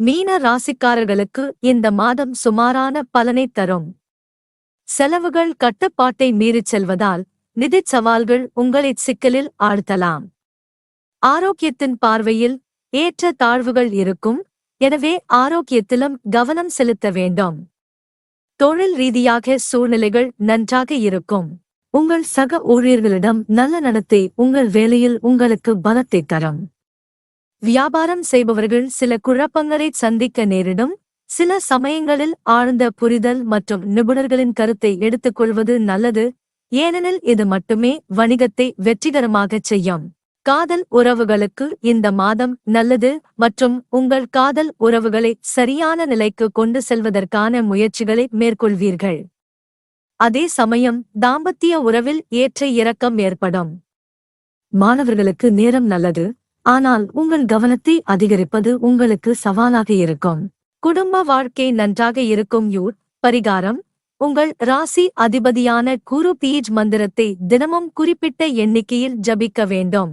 மீன ராசிக்காரர்களுக்கு இந்த மாதம் சுமாரான பலனை தரும். செலவுகள் கட்டுப்பாட்டை மீறிச் செல்வதால் நிதிச் சவால்கள் உங்களை சிக்கலில் ஆழ்த்தலாம். ஆரோக்கியத்தின் பார்வையில் ஏற்ற தாழ்வுகள் இருக்கும். எனவே ஆரோக்கியத்திலும் கவனம் செலுத்த வேண்டும். தொழில் ரீதியாக சூழ்நிலைகள் நன்றாக இருக்கும். உங்கள் சக ஊழியர்களிடம் நல்ல நடத்தை உங்கள் வேலையில் உங்களுக்கு பலத்தை தரும். வியாபாரம் செய்பவர்கள் சில குழப்பங்களை சந்திக்க நேரிடும். சில சமயங்களில் ஆழ்ந்த புரிதல் மற்றும் நிபுணர்களின் கருத்தை எடுத்துக்கொள்வது நல்லது. ஏனெனில் இது மட்டுமே வணிகத்தை வெற்றிகரமாகச் செய்யும். காதல் உறவுகளுக்கு இந்த மாதம் நல்லது மற்றும் உங்கள் காதல் உறவுகளை சரியான நிலைக்கு கொண்டு செல்வதற்கான முயற்சிகளை மேற்கொள்வீர்கள். அதே சமயம் தாம்பத்திய உறவில் ஏற்ற இறக்கம் ஏற்படும். மாணவர்களுக்கு நேரம் நல்லது. ஆனால் உங்கள் கவனத்தை அதிகரிப்பது உங்களுக்கு சவாலாக இருக்கும். குடும்ப வாழ்க்கை நன்றாக இருக்கும் யூர் பரிகாரம். உங்கள் ராசி அதிபதியான குரு பீஜ் மந்திரத்தை தினமும் குறிப்பிட்ட எண்ணிக்கையில் ஜபிக்க வேண்டும்.